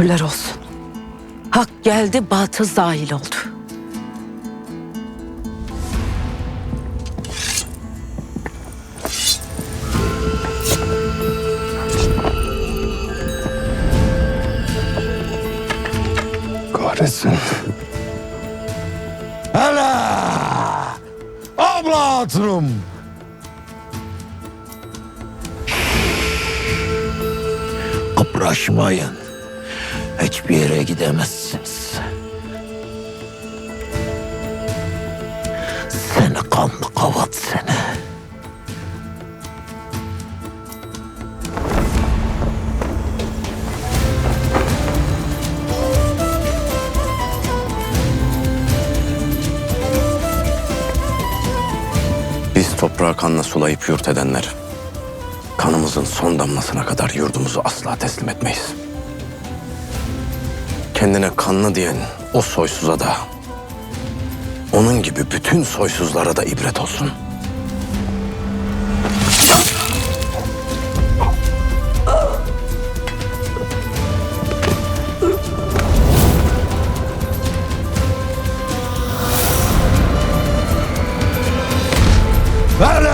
Şükürler olsun. Hak geldi, batıl zahil oldu. Kahretsin. Hele! Abla hatırım. Kıpraşmayın. Hiçbir yere gidemezsiniz. Seni kanlı kavat seni. Biz toprağı kanla sulayıp yurt edenler, kanımızın son damlasına kadar yurdumuzu asla teslim etmeyiz. Kendine kanlı diyen o soysuza da, onun gibi bütün soysuzlara da ibret olsun. Hele!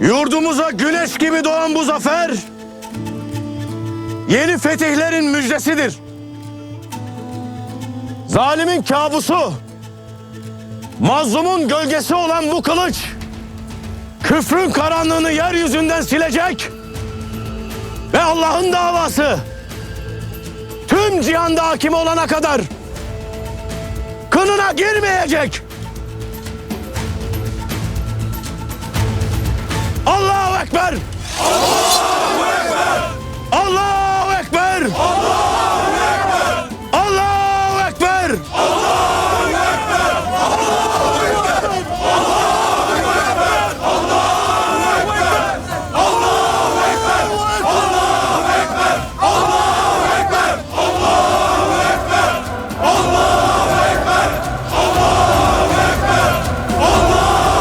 Yurdumuza güneş gibi doğan bu zafer, yeni fetihlerin müjdesidir. Zalimin kabusu, mazlumun gölgesi olan bu kılıç, küfrün karanlığını yeryüzünden silecek ve Allah'ın davası tüm cihanda hakim olana kadar kınına girmeyecek. Allahu Ekber!